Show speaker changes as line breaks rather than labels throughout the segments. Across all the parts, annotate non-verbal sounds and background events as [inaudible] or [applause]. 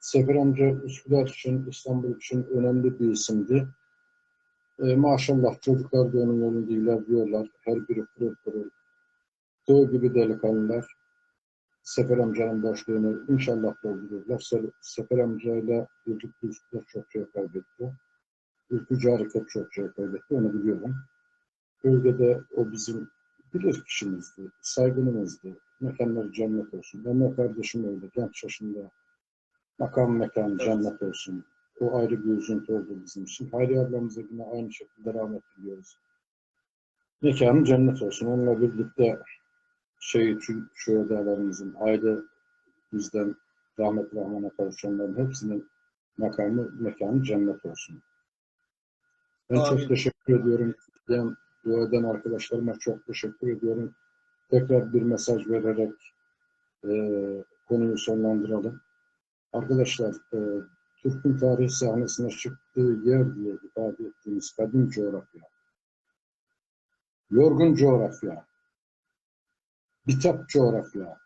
Sefer amca Üsküdar için, İstanbul için önemli bir isimdi. E, maşallah çocuklar da onun yolunda ilerliyorlar. Her biri pırıl pırıl. Doğu gibi delikanlılar. Sefer amcanın başlığını inşallah doldururlar. Se- Sefer amcayla birlikte Üsküdar çok şey kaybetti. Ülkücü hareket çok şey kaybetti. Onu biliyorum. Bölgede o bizim bilir kişimizdi. Saygınımızdı. Mekanları cennet olsun. Ben o kardeşim öyle. Genç yaşında makam mekan cennet olsun. O ayrı bir üzüntü oldu bizim için. Hayri ablamıza yine aynı şekilde rahmet diliyoruz. Mekanı cennet olsun. Onunla birlikte şey, şuhadalarımızın, aile bizden rahmet rahmana kavuşanların hepsinin makamı, mekanı cennet olsun. Ben
Amin.
çok teşekkür ediyorum. Ben dua eden arkadaşlarıma çok teşekkür ediyorum. Tekrar bir mesaj vererek e, konuyu sonlandıralım. Arkadaşlar, e, Türk'ün tarih sahnesine çıktığı yer diye ifade ettiğimiz kadim coğrafya, yorgun coğrafya, bitap coğrafya,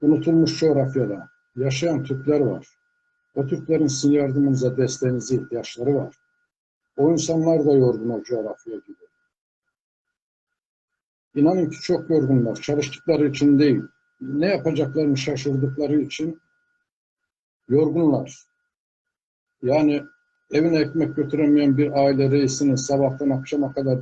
unutulmuş coğrafyada yaşayan Türkler var. O Türklerin sizin yardımınıza, desteğinize ihtiyaçları var. O insanlar da yorgun o coğrafya gibi. İnanın ki çok yorgunlar. Çalıştıkları için değil, ne yapacaklarını şaşırdıkları için yorgunlar. Yani evine ekmek götüremeyen bir aile reisinin sabahtan akşama kadar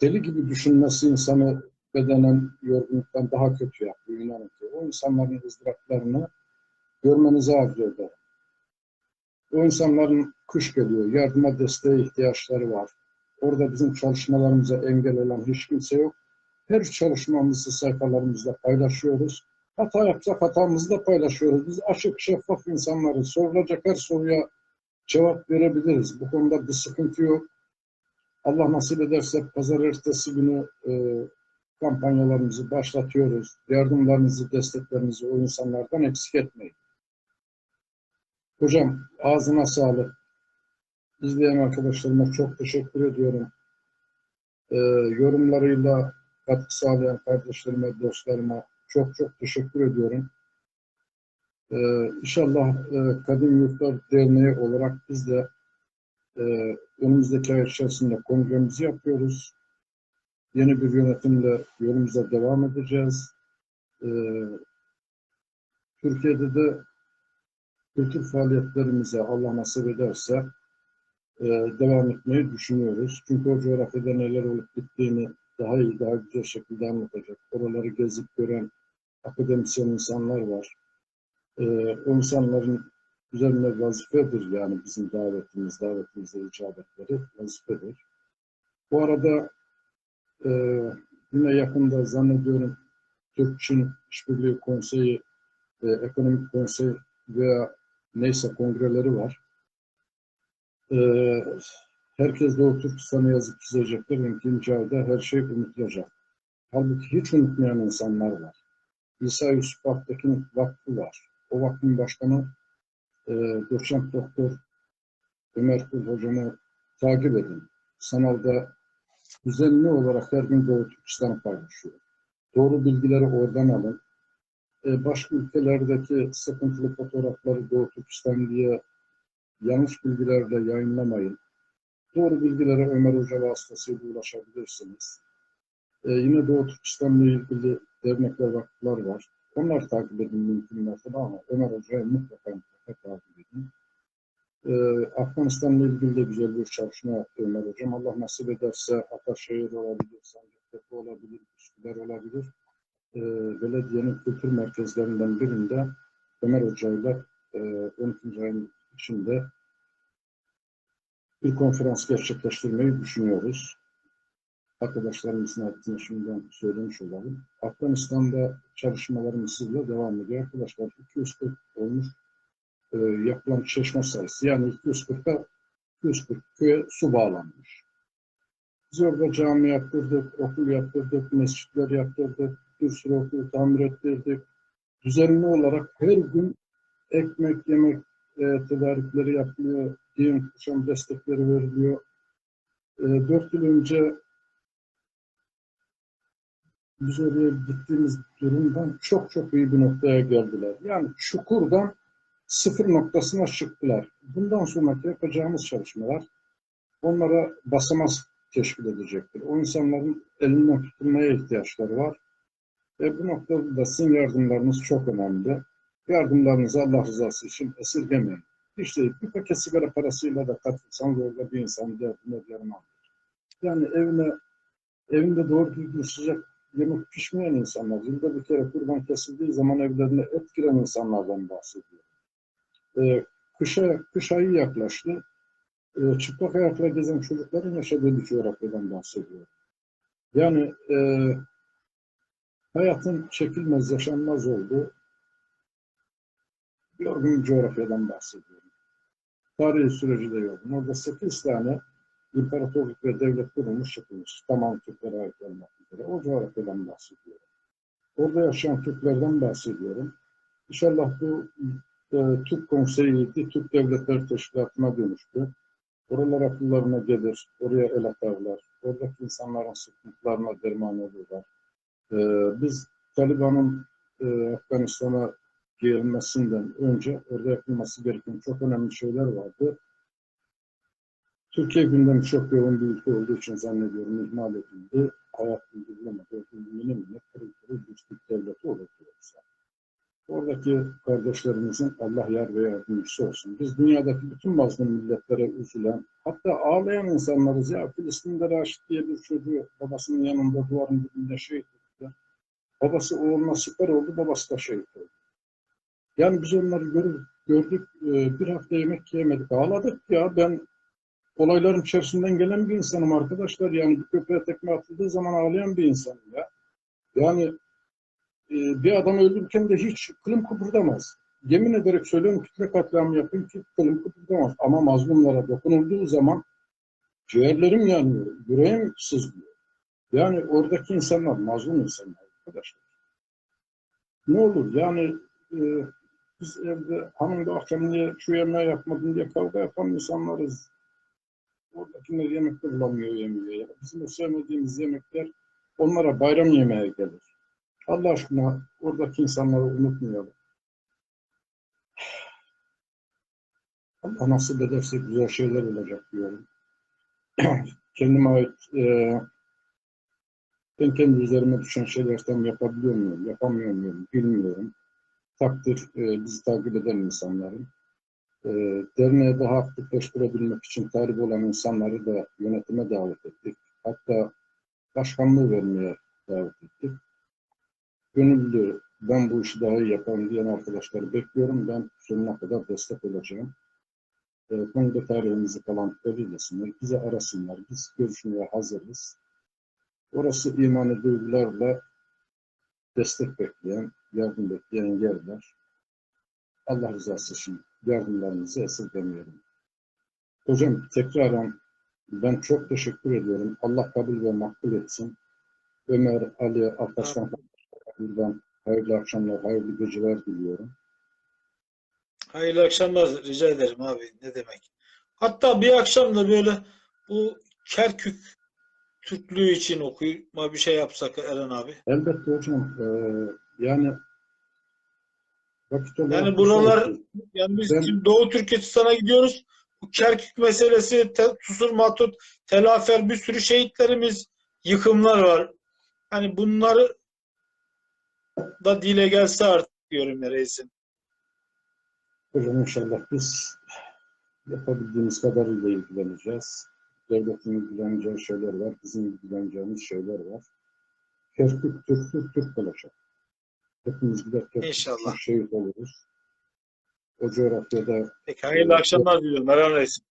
deli gibi düşünmesi insanı bedenen yorgunluktan daha kötü yapıyor inanın ki. O insanların ızdıraplarını görmenizi arzu ederim. O insanların kış geliyor, yardıma desteğe ihtiyaçları var. Orada bizim çalışmalarımıza engel olan hiç kimse yok. Her çalışmamızı sayfalarımızda paylaşıyoruz. Hata yapsak hatamızı da paylaşıyoruz. Biz açık, şeffaf insanlarız. Sorulacak her soruya cevap verebiliriz. Bu konuda bir sıkıntı yok. Allah nasip ederse pazar ertesi günü e, kampanyalarımızı başlatıyoruz. Yardımlarınızı, desteklerinizi o insanlardan eksik etmeyin. Hocam ağzına sağlık. İzleyen arkadaşlarıma çok teşekkür ediyorum. Ee, yorumlarıyla katkı sağlayan kardeşlerime, dostlarıma çok çok teşekkür ediyorum. Ee, inşallah e, Kadim Yurtlar Derneği olarak biz de e, önümüzdeki ay içerisinde kongremizi yapıyoruz. Yeni bir yönetimle yolumuza devam edeceğiz. Ee, Türkiye'de de kültür faaliyetlerimize Allah nasip ederse e, devam etmeyi düşünüyoruz. Çünkü o coğrafyada neler olup bittiğini daha iyi, daha güzel şekilde anlatacak. Oraları gezip gören akademisyen insanlar var. E, o insanların üzerine vazifedir yani bizim davetimiz, davetimize icabetleri vazifedir. Bu arada e, yine yakında zannediyorum Türk-Çin İşbirliği Konseyi, e, Ekonomik Konsey veya neyse kongreleri var. Ee, herkes Doğu Türkistan'ı yazıp çizecekler. ve ikinci ayda her şey unutulacak. Halbuki hiç unutmayan insanlar var. İsa Yusuf Aktekin Vakfı var. O vakfın başkanı e, doçent doktor Ömer Kul hocamı takip edin. Sanalda düzenli olarak her gün Doğu Türkistan'ı paylaşıyor. Doğru bilgileri oradan alın. E, başka ülkelerdeki sıkıntılı fotoğrafları Doğu Türkistan diye yanlış bilgilerle yayınlamayın. Doğru bilgilere Ömer Hoca vasıtasıyla ulaşabilirsiniz. E, yine Doğu Türkistan'la ilgili dernekler, vakıflar var. Onlar takip edin mümkün mertebe ama Ömer Hoca'yı mutlaka mutlaka takip edin. E, Afganistan'la ilgili de güzel bir çalışma yaptı Ömer Hocam. Allah nasip ederse Ataşehir olabilir, Sancaktepe olabilir, Üsküdar olabilir e, belediyenin kültür merkezlerinden birinde Ömer Hoca'yla e, 12. ayın içinde bir konferans gerçekleştirmeyi düşünüyoruz. Arkadaşlarımızın adına şimdiden söylemiş olalım. Afganistan'da çalışmalarımız hızla devam ediyor. Arkadaşlar 240 olmuş e, yapılan çeşme sayısı. Yani 240'a 240 köye su bağlanmış. Biz orada cami yaptırdık, okul yaptırdık, mescitler yaptırdık, bir sürü okul tamir ettirdik. Düzenli olarak her gün ekmek, yemek e, tedarikleri yapılıyor, giyim destekleri veriliyor. E, dört yıl önce oraya gittiğimiz durumdan çok çok iyi bir noktaya geldiler. Yani çukurdan sıfır noktasına çıktılar. Bundan sonraki yapacağımız çalışmalar onlara basamak teşkil edecektir. O insanların elinden tutulmaya ihtiyaçları var. E bu noktada da sizin yardımlarınız çok önemli. Yardımlarınızı Allah rızası için esirgemeyin. İşte bir paket sigara parasıyla da katılsanız orada bir insan derdine derman. Yani evine evinde doğru düzgün sıcak yemek pişmeyen insanlar, yılda bir kere kurban kesildiği zaman evlerine et giren insanlardan bahsediyor. Ee, kışa, kış ayı yaklaştı. Ee, çıplak ayakla gezen çocukların yaşadığı bir coğrafyadan bahsediyor. Yani e, hayatın çekilmez, yaşanmaz olduğu yorgun coğrafyadan bahsediyorum. Tarihi süreci de yorgun. Orada 8 tane imparatorluk ve devlet kurulmuş çıkılmış. Tamam Türklere ait olmak üzere. O coğrafyadan bahsediyorum. Orada yaşayan Türklerden bahsediyorum. İnşallah bu e, Türk Konseyi'ydi, Türk Devletler Teşkilatı'na dönüştü. Oralar akıllarına gelir, oraya el atarlar. Oradaki insanların sıkıntılarına derman olurlar. E, biz Taliban'ın e, Afganistan'a gelmesinden önce orada yapılması gereken çok önemli şeyler vardı. Türkiye gündemi çok yoğun bir ülke olduğu için zannediyorum ihmal edildi. Hayat kırıl kırıl bir Türk devleti olurdu yoksa. Oradaki kardeşlerimizin Allah yar ve yardımcısı olsun. Biz dünyadaki bütün mazlum milletlere üzülen, hatta ağlayan insanlarız ya. Filistin'de Raşit diye bir çocuğu babasının yanında duvarın dibinde şehit ettiler. Babası oğluna siper oldu, babası da şehit oldu. Yani biz onları görür, gördük, e, bir hafta yemek yemedik, ağladık ya. Ben olayların içerisinden gelen bir insanım arkadaşlar. Yani bir köpeğe tekme atıldığı zaman ağlayan bir insanım ya. Yani e, bir adam öldürürken de hiç kılım kıpırdamaz. Yemin ederek söylüyorum kitle katliamı yapayım ki kılım kıpırdamaz. Ama mazlumlara dokunulduğu zaman ciğerlerim yanıyor, yüreğim sızlıyor. Yani oradaki insanlar mazlum insanlar arkadaşlar. Ne olur yani e, biz evde hanım da akşam niye şu yemeği yapmadın diye kavga yapan insanlarız. Oradakiler yemekte bulamıyor yemeği. Bizim o sevmediğimiz yemekler onlara bayram yemeği gelir. Allah aşkına oradaki insanları unutmayalım. Allah nasip ederse güzel şeyler olacak diyorum. [clears throat] Kendime ait e, ben kendi üzerime düşen şeylerden yapabiliyor muyum, yapamıyor muyum bilmiyorum. Takdir e, bizi takip eden insanların. E, derneğe daha aktifleştirebilmek için talip olan insanları da yönetime davet ettik. Hatta başkanlığı vermeye davet ettik. Gönüllü ben bu işi daha iyi yaparım diyen arkadaşları bekliyorum. Ben sonuna kadar destek olacağım. E, kongre tarihimizi falan belirlesinler. Bizi arasınlar. Biz görüşmeye hazırız. Orası imani duygularla destek bekleyen, yardım bekleyen yerler. Allah rızası için yardımlarınızı esirgemeyelim. Hocam tekrardan ben çok teşekkür ediyorum. Allah kabul ve makbul etsin. Ömer, Ali, Alparslan buradan hayırlı akşamlar, hayırlı geceler diliyorum.
Hayırlı akşamlar rica ederim abi. Ne demek. Hatta bir akşam da böyle bu Kerkük Türklüğü için okuyma bir şey yapsak Eren abi.
Elbette hocam. e, yani vakit olarak
Yani buralar yani biz
Ben-
Doğu Türkistan'a gidiyoruz. Bu Kerkük meselesi, te, Susur Matut, Telafer bir sürü şehitlerimiz, yıkımlar var. Hani bunları da dile gelse artık diyorum ya reisim.
Hocam inşallah biz yapabildiğimiz kadarıyla ilgileneceğiz. Devletin ilgileneceği şeyler var, bizim ilgileneceğimiz şeyler var. Kerkük Türk, Türk Türk olacak. Hepimiz gider Kerkük
İnşallah.
Şehit oluruz. O coğrafyada
Peki hayırlı akşamlar diliyorum Eren reisim.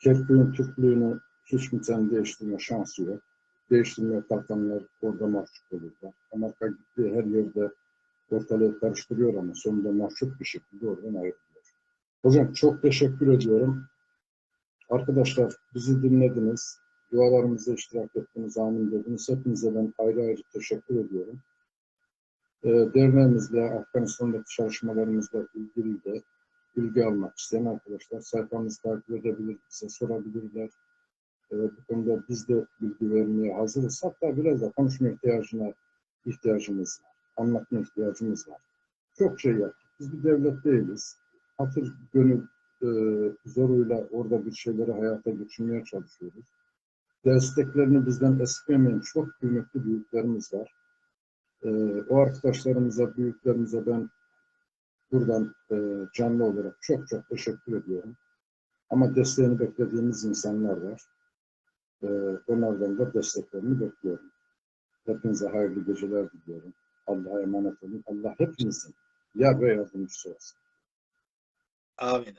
Kerkük'ün Türklüğünü hiç kimsenin değiştirme şansı yok. Değiştirmeye kalkanlar orada mahcup olurlar. Amerika gittiği her yerde ortalığı karıştırıyor ama sonunda mahcup bir şekilde oradan ayrılıyor. Hocam çok teşekkür ediyorum. Arkadaşlar bizi dinlediniz. Dualarımıza iştirak ettiniz, amin dediniz. Hepinize ben ayrı ayrı teşekkür ediyorum. Ee, derneğimizle, Afganistan'daki çalışmalarımızla ilgili de bilgi almak isteyen arkadaşlar sayfamızı takip edebilir, bize sorabilirler. Ee, bu konuda biz de bilgi vermeye hazırız. Hatta biraz da konuşma ihtiyacına ihtiyacımız var. Anlatma ihtiyacımız var. Çok şey yaptık. Biz bir devlet değiliz. hatır gönül e, zoruyla orada bir şeyleri hayata geçirmeye çalışıyoruz. Desteklerini bizden esirgemeyen çok kıymetli büyüklerimiz var. E, o arkadaşlarımıza, büyüklerimize ben buradan e, canlı olarak çok çok teşekkür ediyorum. Ama desteğini beklediğimiz insanlar var. E, onlardan da desteklerini bekliyorum. Hepinize hayırlı geceler diliyorum. Allah'a emanet olun. Allah hepinizin yar ve yardımcısı olsun.
Amin.